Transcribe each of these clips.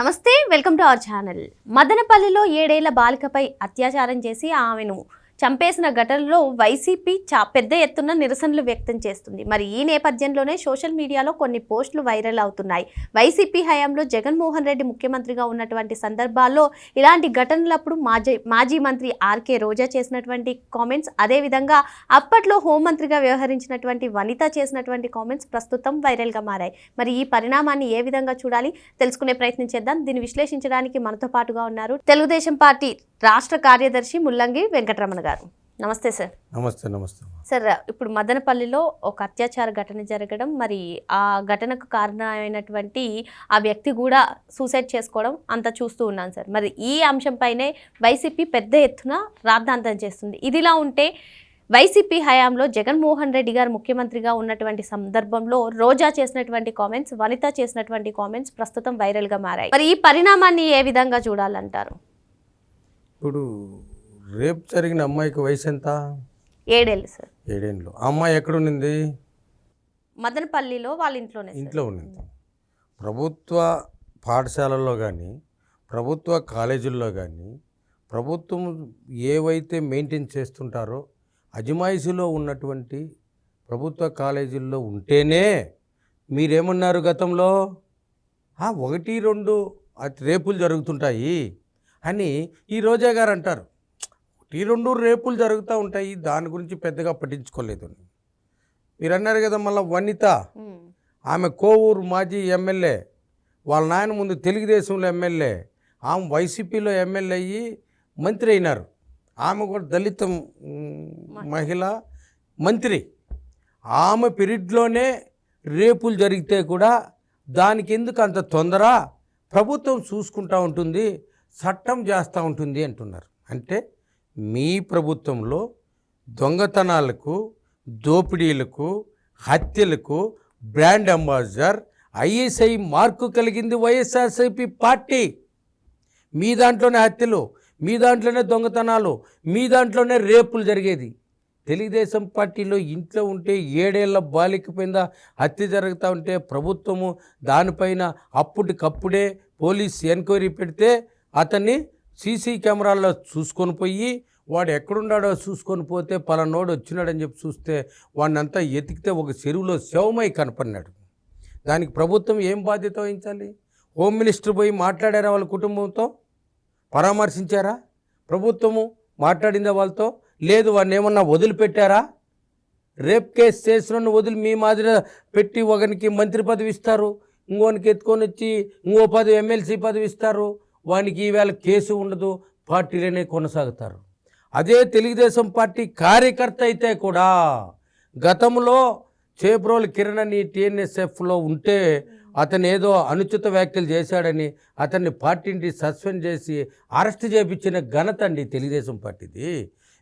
నమస్తే welcome to our channel. మదనపల్లిలో ఏడేళ్ళ బాలికపై అత్యాచారం చేసి ఆమెను చంపేసిన ఘటనలో వైసీపీ చా పెద్ద ఎత్తున నిరసనలు వ్యక్తం చేస్తుంది. మరి ఈ నేపథ్యంలోనే సోషల్ మీడియాలో కొన్ని పోస్టులు వైరల్ అవుతున్నాయి. వైసీపీ హయాంలో జగన్మోహన్ రెడ్డి ముఖ్యమంత్రిగా ఉన్నటువంటి సందర్భాల్లో ఇలాంటి ఘటనలప్పుడు మాజీ మాజీ మంత్రి ఆర్కే రోజా చేసినటువంటి కామెంట్స్ అదేవిధంగా అప్పట్లో హోంమంత్రిగా వ్యవహరించినటువంటి వనిత చేసినటువంటి కామెంట్స్ ప్రస్తుతం వైరల్గా మారాయి. మరి ఈ పరిణామాన్ని ఏ విధంగా చూడాలి? తెలుసుకునే ప్రయత్నం చేద్దాం. దీన్ని విశ్లేషించడానికి మనతో పాటుగా ఉన్నారు తెలుగుదేశం పార్టీ రాష్ట్ర కార్యదర్శి ముల్లంగి వెంకటరమణ గారు. నమస్తే సార్. నమస్తే నమస్తే. సార్ ఇప్పుడు మదనపల్లిలో ఒక అత్యాచార ఘటన జరగడం మరి ఆ ఘటనకు కారణమైనటువంటి ఆ వ్యక్తి కూడా సూసైడ్ చేసుకోవడం అంతా చూస్తూ ఉన్నాను సార్. మరి ఈ అంశంపైనే వైసీపీ పెద్ద ఎత్తున రాద్ధాంతం చేస్తుంది. ఇదిలా ఉంటే వైసీపీ హయాంలో జగన్మోహన్ రెడ్డి గారు ముఖ్యమంత్రిగా ఉన్నటువంటి సందర్భంలో రోజా చేసినటువంటి కామెంట్స్ వనిత చేసినటువంటి కామెంట్స్ ప్రస్తుతం వైరల్గా మారాయి. మరి ఈ పరిణామాన్ని ఏ విధంగా చూడాలంటారు? ఇప్పుడు రేపు జరిగిన అమ్మాయికి వయసు ఎంత? ఏడేళ్ళు సార్. ఏడేళ్ళు. ఆ అమ్మాయి ఎక్కడుండింది మదనపల్లిలో వాళ్ళ ఇంట్లోనే. ఇంట్లో ఉండింది ప్రభుత్వ పాఠశాలల్లో కానీ ప్రభుత్వ కాలేజీల్లో కానీ ప్రభుత్వం ఏవైతే మెయింటైన్ చేస్తుంటారో అజమాయిషీలో ఉన్నటువంటి ప్రభుత్వ కాలేజీల్లో ఉంటేనే మీరేమన్నారు గతంలో? "ఆ, ఒకటి రెండు రేపులు జరుగుతుంటాయి అని ఈ రోజా గారు అంటారు. ఈ రెండు రేపులు జరుగుతూ ఉంటాయి. దాని గురించి పెద్దగా పట్టించుకోలేదు. మీరు అన్నారు కదా మళ్ళీ వనిత. ఆమె కోవూరు మాజీ ఎమ్మెల్యే. వాళ్ళ నాయన ముందు తెలుగుదేశంలో ఎమ్మెల్యే. ఆమె వైసీపీలో ఎమ్మెల్యే అయ్యి మంత్రి అయినారు. ఆమె కూడా దళిత మహిళ మంత్రి. ఆమె పీరియడ్లోనే రేపులు జరిగితే కూడా దానికి ఎందుకు అంత తొందర? ప్రభుత్వం చూసుకుంటా ఉంటుంది చట్టం చేస్తూ ఉంటుంది అంటున్నారు. అంటే మీ ప్రభుత్వంలో దొంగతనాలకు దోపిడీలకు హత్యలకు బ్రాండ్ అంబాసిడర్ ఐఎస్ఐ మార్కు కలిగింది వైఎస్ఆర్సీపీ పార్టీ. మీ దాంట్లోనే హత్యలు మీ దాంట్లోనే దొంగతనాలు మీ దాంట్లోనే రేపులు జరిగేది. తెలుగుదేశం పార్టీలో ఇంట్లో ఉంటే ఏడేళ్ళ బాలిక పైన హత్య జరుగుతూ ఉంటే ప్రభుత్వము దానిపైన అప్పటికప్పుడే పోలీస్ ఎంక్వైరీ పెడితే అతన్ని సీసీ కెమెరాల్లో చూసుకొని పోయి వాడు ఎక్కడున్నాడో చూసుకొని పోతే పలానోడు వచ్చినాడని చెప్పి చూస్తే వాడినంతా ఎతికితే ఒక చెరువులో శవమై కనపడినాడు. దానికి ప్రభుత్వం ఏం బాధ్యత వహించాలి? హోమ్ మినిస్టర్ పోయి మాట్లాడారా వాళ్ళ కుటుంబంతో? పరామర్శించారా? ప్రభుత్వము మాట్లాడిందా వాళ్ళతో? లేదు వాడిని ఏమన్నా వదిలిపెట్టారా? రేప్ కేసు చేసిన వదిలి మీ మాదిరి పెట్టి ఒకనికి మంత్రి పదవి ఇస్తారు. ఇంకోనికి ఎత్తుకొని వచ్చి ఇంకో పదవి ఎమ్మెల్సీ పదవి ఇస్తారు. వానికి ఈవేళ కేసు ఉండదు పార్టీలోనే కొనసాగుతారు. అదే తెలుగుదేశం పార్టీ కార్యకర్త అయితే కూడా గతంలో చేబ్రోలు కిరణ్ అని టీఎన్ఎస్ఎఫ్లో ఉంటే అతను ఏదో అనుచిత వ్యాఖ్యలు చేశాడని అతన్ని పార్టీని సస్పెండ్ చేసి అరెస్ట్ చేయించిన ఘనత అండి తెలుగుదేశం పార్టీది.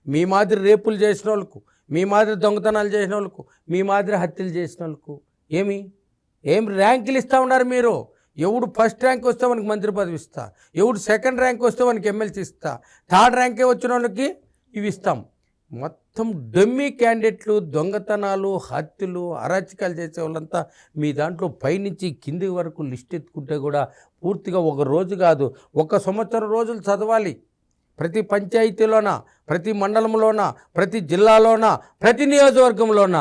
మీ మాదిరి రేపులు చేసిన వాళ్ళకు మీ మాదిరి దొంగతనాలు చేసిన వాళ్ళకు మీ మాదిరి హత్యలు చేసిన వాళ్ళకు ఏమి? ఏం ర్యాంకులు ఇస్తూ ఉన్నారు మీరు? ఎవడు ఫస్ట్ ర్యాంక్ వస్తే మనకి మంత్రి పదవి ఇస్తా. ఎవడు సెకండ్ ర్యాంక్ వస్తే మనకి ఎమ్మెల్సీ ఇస్తా. థర్డ్ ర్యాంకే వచ్చిన వాళ్ళకి ఇవి ఇస్తాం. మొత్తం డమ్మీ క్యాండిడేట్లు దొంగతనాలు హత్యలు అరాచకాలు చేసే వాళ్ళంతా మీ దాంట్లో పైనుంచి కింది వరకు లిస్ట్ ఎత్తుకుంటే కూడా పూర్తిగా ఒక రోజు కాదు ఒక సంవత్సరం రోజులు చదవాలి. ప్రతి పంచాయతీలోన ప్రతి మండలంలోన ప్రతి జిల్లాలోన ప్రతి నియోజకవర్గంలోన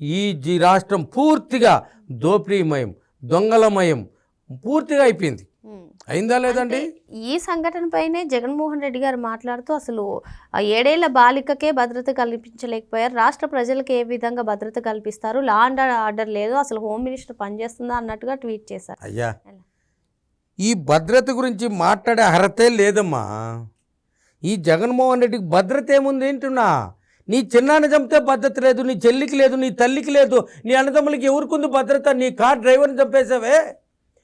ఈ రాష్ట్రం పూర్తిగా దోపిడీమయం దొంగలమయం పూర్తిగా అయిపోయింది. అయిందా లేదండి ఈ సంఘటన పైనే జగన్మోహన్ రెడ్డి గారు మాట్లాడుతూ అసలు ఏడేళ్ళ బాలికకే భద్రత కల్పించలేకపోయారు. రాష్ట్ర ప్రజలకు ఏ విధంగా భద్రత కల్పిస్తారు? లా అండ్ ఆర్డర్ లేదు. అసలు హోమ్ మినిస్టర్ పనిచేస్తుందా అన్నట్టుగా ట్వీట్ చేశారు. అయ్యా? ఈ భద్రత గురించి మాట్లాడే అర్హతే లేదమ్మా. ఈ జగన్మోహన్ రెడ్డికి భద్రత ఏముంది ఏంటున్నా? నీ చిన్నాన్న చంపితే భద్రత లేదు నీ చెల్లికి లేదు నీ తల్లికి లేదు నీ అన్నదమ్ములకి ఎవరికుంది భద్రత? నీ కార్ డ్రైవర్ని చంపేశావే?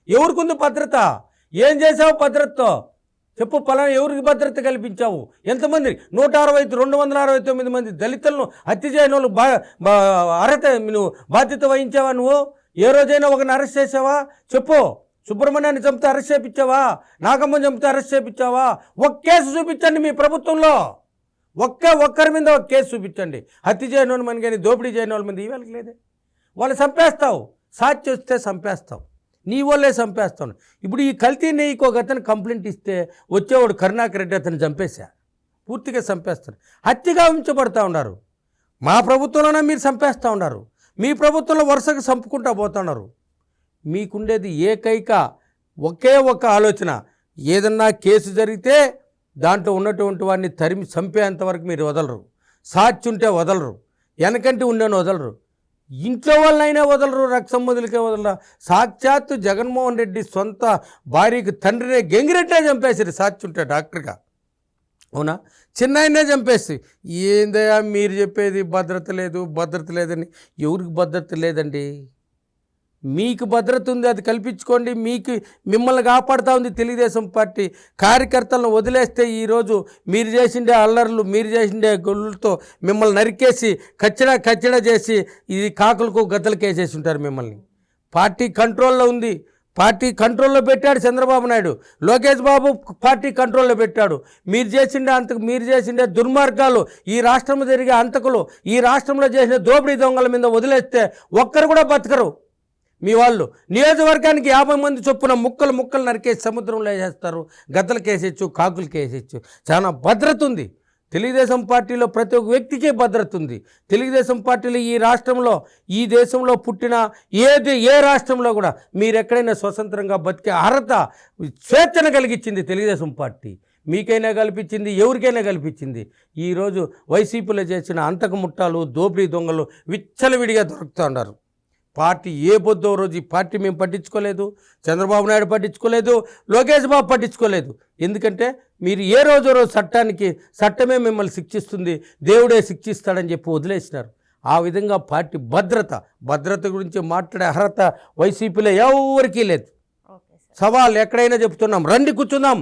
ఎవరికుంది భద్రత? ఏం చేసావు భద్రతతో? చెప్పు పలానా ఎవరికి భద్రత కల్పించావు? ఎంతమంది? నూట అరవై రెండు వందల అరవై తొమ్మిది మంది దళితులను హత్య చేయని వాళ్ళు బా బా అర్హత నువ్వు బాధ్యత వహించావా నువ్వు? ఏ రోజైనా ఒకరిని అరెస్ట్ చేసావా చెప్పు. సుబ్రహ్మణ్యాన్ని చంపితే అరెస్ట్ చేయించావా? నాగమ్మని చంపితే అరెస్ట్ చేయించావా? ఒక కేసు చూపించండి మీ ప్రభుత్వంలో. ఒక్క ఒక్కరి మీద ఒక కేసు చూపించండి. హత్య చేయని వాళ్ళ మంది కానీ దోపిడీ చేయని వాళ్ళ మంది ఇవాళకి లేదే. వాళ్ళు చంపేస్తావు. సాక్షి వస్తే చంపేస్తావు. నీ వల్లే చంపేస్తాను. ఇప్పుడు ఈ కల్తీ నెయ్యికి ఒక అతను కంప్లైంట్ ఇస్తే వచ్చేవాడు కరుణాకర్ రెడ్డి అతను చంపేశా? పూర్తిగా చంపేస్తారు హత్యగా ఉంచబడతా ఉన్నారు. మా ప్రభుత్వంలోనే మీరు చంపేస్తూ ఉన్నారు. మీ ప్రభుత్వంలో వరుసగా చంపుకుంటా పోతున్నారు మీకుండేది ఏకైక ఒకే ఒక ఆలోచన. ఏదన్నా కేసు జరిగితే దాంట్లో ఉన్నటువంటి వాడిని తరిమి చంపేంతవరకు మీరు వదలరు. సాక్షి వదలరు. వెనకంటి ఉండేను వదలరు. ఇంట్లో వాళ్ళైనా వదలరు రక్త సంబంధులకే వదలరా? సాక్షాత్తు జగన్మోహన్ రెడ్డి సొంత భార్యకి తండ్రినే గెంగిరెడ్డే చంపేసారు సాక్షి ఉంటే డాక్టర్గా. అవునా? చిన్నాయనే చంపేసి. ఏందయ్యా మీరు చెప్పేది భద్రత లేదు భద్రత లేదని. ఎవరికి భద్రత లేదండి? మీకు భద్రత ఉంది అది కల్పించుకోండి. మీకు మిమ్మల్ని కాపాడుతూ ఉంది తెలుగుదేశం పార్టీ. కార్యకర్తలను వదిలేస్తే ఈరోజు మీరు చేసిండే అల్లర్లు మీరు చేసిండే గొల్లులతో మిమ్మల్ని నరికేసి కచ్చడా కచ్చడా చేసి ఇది కాకులకు గద్దలకి కేసేసి ఉంటారు మిమ్మల్ని. పార్టీ కంట్రోల్లో ఉంది. పార్టీ కంట్రోల్లో పెట్టాడు చంద్రబాబు నాయుడు. లోకేష్ బాబు పార్టీ కంట్రోల్లో పెట్టాడు. మీరు చేసిండే అంతకు మీరు చేసిండే దుర్మార్గాలు ఈ రాష్ట్రంలో జరిగే అంతకులు ఈ రాష్ట్రంలో చేసిన దోపిడీ దొంగల మీద వదిలేస్తే ఒక్కరు కూడా బతకరు. మీ వాళ్ళు నియోజకవర్గానికి యాభై మంది చొప్పున ముక్కలు ముక్కలు నరికేసి సముద్రంలో వేసేస్తారు గద్దలకు వేసేచ్చు కాకులకి వేసేచ్చు చాలా భద్రత ఉంది. తెలుగుదేశం పార్టీలో ప్రతి ఒక్క వ్యక్తికే భద్రత ఉంది. తెలుగుదేశం పార్టీలో ఈ రాష్ట్రంలో ఈ దేశంలో పుట్టిన ఏది ఏ రాష్ట్రంలో కూడా మీరు ఎక్కడైనా స్వతంత్రంగా బతికే అర్హత స్వేచ్ఛను కలిగించింది తెలుగుదేశం పార్టీ. మీకైనా కల్పించింది ఎవరికైనా కల్పించింది. ఈరోజు వైసీపీలో చేసిన అంతకు ముట్టాలు దోపిడీ దొంగలు విచ్చలవిడిగా దొరుకుతూ ఉన్నారు. పార్టీ ఏ పొద్దో రోజు ఈ పార్టీ మేము పట్టించుకోలేదు చంద్రబాబు నాయుడు పట్టించుకోలేదు లోకేష్ బాబు పట్టించుకోలేదు. ఎందుకంటే మీరు ఏ రోజు రోజు చట్టానికి చట్టమే మిమ్మల్ని శిక్షిస్తుంది దేవుడే శిక్షిస్తాడని చెప్పి వదిలేసినారు. ఆ విధంగా పార్టీ భద్రత భద్రత గురించి మాట్లాడే అర్హత వైసీపీలో ఎవరికీ లేదు. సవాల్ ఎక్కడైనా చెప్తున్నాం రండి కూర్చుందాం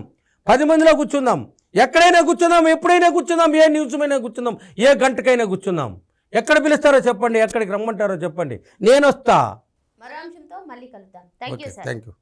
పది మందిలో కూర్చుందాం ఎక్కడైనా కూర్చుందాం ఎప్పుడైనా కూర్చుందాం ఏ నిమిషమైనా కూర్చుందాం ఏ గంటకైనా కూర్చుందాం. ఎక్కడ పిలుస్తారో చెప్పండి ఎక్కడికి రమ్మంటారో చెప్పండి. నేను వస్తా మరో అంశంతో మళ్ళీ కలుద్దాం థ్యాంక్ యూ